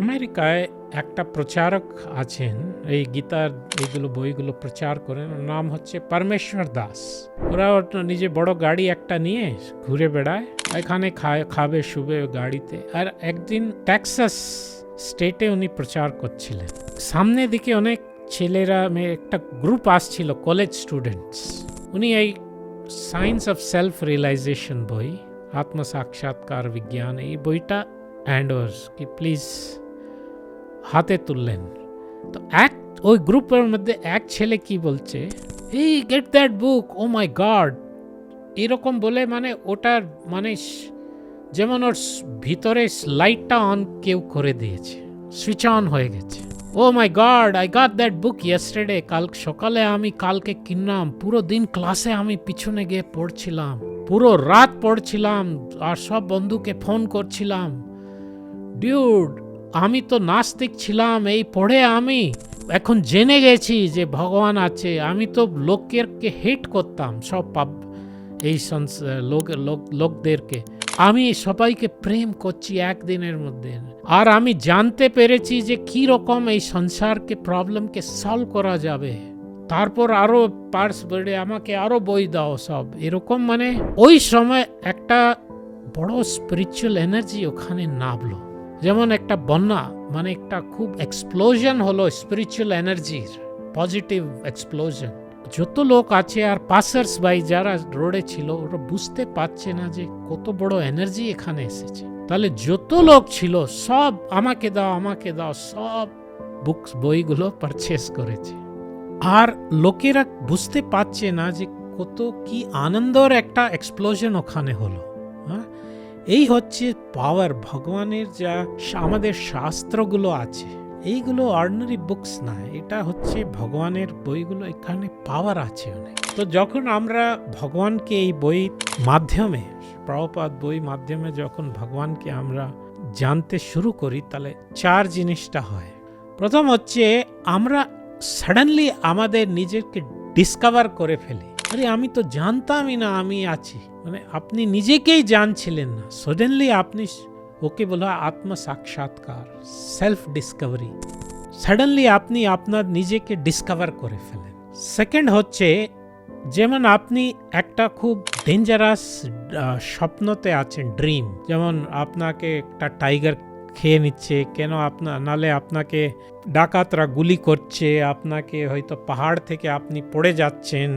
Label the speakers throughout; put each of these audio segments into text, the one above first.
Speaker 1: আমেরিকায় একটা প্রচারক আছেন এই গীতার এইগুলো বইগুলো প্রচার করেন নাম হচ্ছে পরমেশ্বর দাস ওরা নিজে বড় গাড়ি একটা নিয়ে ঘুরে বেড়ায় এখানে খায় খাবে শুবে গাড়িতে আর একদিন ট্যাক্সাস স্টেটে উনি প্রচার করছিলেন সামনে দিকে অনেক ছেলেরা মেয়ে একটা গ্রুপ আসছিল কলেজ স্টুডেন্টস উনি এই সায়েন্স অফ সেলফ রিয়েলাইজেশন বই আত্মসাক্ষাৎকার বিজ্ঞান এই বইটা হ্যান্ড কি প্লিজ হাতে তুললেন তো এক ওই গ্রুপের মধ্যে এক ছেলে কি বলছে এই get that book oh my God এরকম বলে মানে ওটার মানে যেমন ওর ভিতরে লাইটটা অন কেউ করে দিয়েছে সুইচ অন হয়ে গেছে oh my God I got that book yesterday কাল সকালে আমি কালকে কিনলাম পুরো দিন ক্লাসে আমি পিছনে গিয়ে পড়ছিলাম পুরো রাত পড়ছিলাম আর সব বন্ধুকে ফোন করছিলাম ডিউড আমি তো নাস্তিক ছিলাম এই পড়ে আমি এখন জেনে গেছি যে ভগবান আছে আমি তো লোকেরকে হেট করতাম সব পাপ এই লোক লোকদেরকে আমি সবাইকে প্রেম করছি একদিনের মধ্যে আর আমি জানতে পেরেছি যে কী রকম এই সংসারকে প্রবলেমকে সলভ করা যাবে তারপর আরও পার্স বেড়ে আমাকে আরও বই দাও সব এরকম মানে ওই সময় একটা বড় স্পিরিচুয়াল এনার্জি ওখানে নামলো যেমন একটা বন্যা মানে একটা খুব এক্সপ্লোজন হলো স্পিরিচুয়াল এনার্জির পজিটিভ এক্সপ্লোজন যত লোক আছে আর পাসার্স বাই যারা রোডে ছিল ওরা বুঝতে পারছে না যে কত বড় এনার্জি এখানে এসেছে তাহলে যত লোক ছিল সব আমাকে দাও আমাকে দাও সব বুকস বইগুলো পারচেস করেছে আর লোকেরা বুঝতে পারছে না যে কত কি আনন্দর একটা এক্সপ্লোজন ওখানে হলো এই হচ্ছে পাওয়ার ভগবানের যা আমাদের শাস্ত্রগুলো আছে এইগুলো অর্ডিনারি বুকস না এটা হচ্ছে ভগবানের বইগুলো এখানে পাওয়ার আছে অনেক তো যখন আমরা ভগবানকে এই বই মাধ্যমে প্রপাত বই মাধ্যমে যখন ভগবানকে আমরা জানতে শুরু করি তাহলে চার জিনিসটা হয় প্রথম হচ্ছে আমরা সাডেনলি আমাদের নিজেকে ডিসকভার করে ফেলি আরে আমি তো জানতামই না আমি আছি মানে আপনি নিজেকেই জানছিলেন না সডেনলি আপনি ওকে বলা আত্মা সাক্ষাৎকার সেলফ ডিসকভারি সাডেনলি আপনি আপনার নিজেকে ডিসকভার করে ফেলেন সেকেন্ড হচ্ছে যেমন আপনি একটা খুব ডেঞ্জারাস স্বপ্নতে আছেন ড্রিম যেমন আপনাকে একটা টাইগার খেয়ে নিচ্ছে কেন আপনার নালে আপনাকে ডাকাতরা গুলি করছে আপনাকে হয়তো পাহাড় থেকে আপনি পড়ে যাচ্ছেন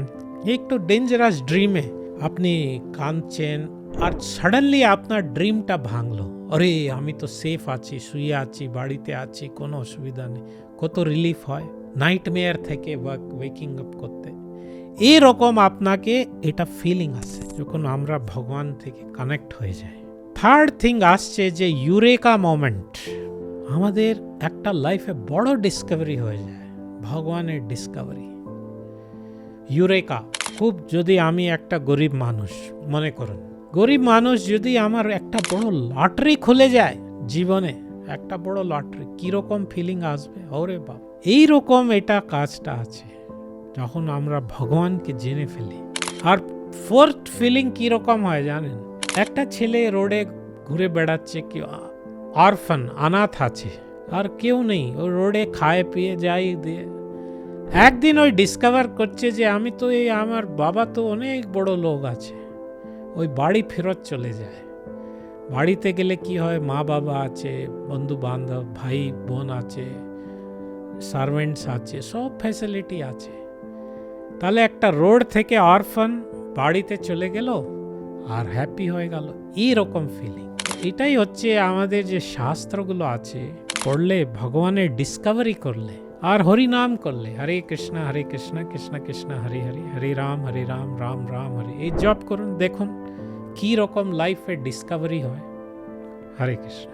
Speaker 1: একটু ডেঞ্জারাস ড্রিমে আপনি কাঁদছেন আর সাডেনলি আপনার ড্রিমটা ভাঙলো আরে আমি তো সেফ আছি শুয়ে আছি বাড়িতে আছি কোনো অসুবিধা নেই কত রিলিফ হয় নাইট মেয়ার থেকে ওয়েকিং আপ করতে এরকম আপনাকে এটা ফিলিং আসে যখন আমরা ভগবান থেকে কানেক্ট হয়ে যাই থার্ড থিং আসছে যে ইউরেকা মোমেন্ট আমাদের একটা লাইফে বড় ডিসকভারি হয়ে যায় ভগবানের ডিসকভারি ইউরেকা খুব যদি আমি একটা গরিব মানুষ মনে করুন গরিব মানুষ যদি আমার একটা বড় লটারি খুলে যায় জীবনে একটা বড় লটারি কীরকম ফিলিং আসবে ওরে এই এইরকম এটা কাজটা আছে যখন আমরা ভগবানকে জেনে ফেলি আর ফোর্থ ফিলিং কীরকম হয় জানেন একটা ছেলে রোডে ঘুরে বেড়াচ্ছে কি অরফান আনাথ আছে আর কেউ নেই ও রোডে খায় পেয়ে যায় দিয়ে একদিন ওই ডিসকভার করছে যে আমি তো এই আমার বাবা তো অনেক বড় লোক আছে ওই বাড়ি ফেরত চলে যায় বাড়িতে গেলে কি হয় মা বাবা আছে বন্ধু বান্ধব ভাই বোন আছে সার্ভেন্টস আছে সব ফ্যাসিলিটি আছে তাহলে একটা রোড থেকে অরফান বাড়িতে চলে গেল আর হ্যাপি হয়ে গেল এইরকম ফিলিং এটাই হচ্ছে আমাদের যে শাস্ত্রগুলো আছে পড়লে ভগবানের ডিসকভারি করলে আর হরি নাম করলে হরে কৃষ্ণ হরে কৃষ্ণ কৃষ্ণ কৃষ্ণ হরে হরে হরে রাম হরে রাম রাম রাম হরে এই জপ করুন দেখুন কী রকম লাইফে ডিসকভারি হয় হরে কৃষ্ণ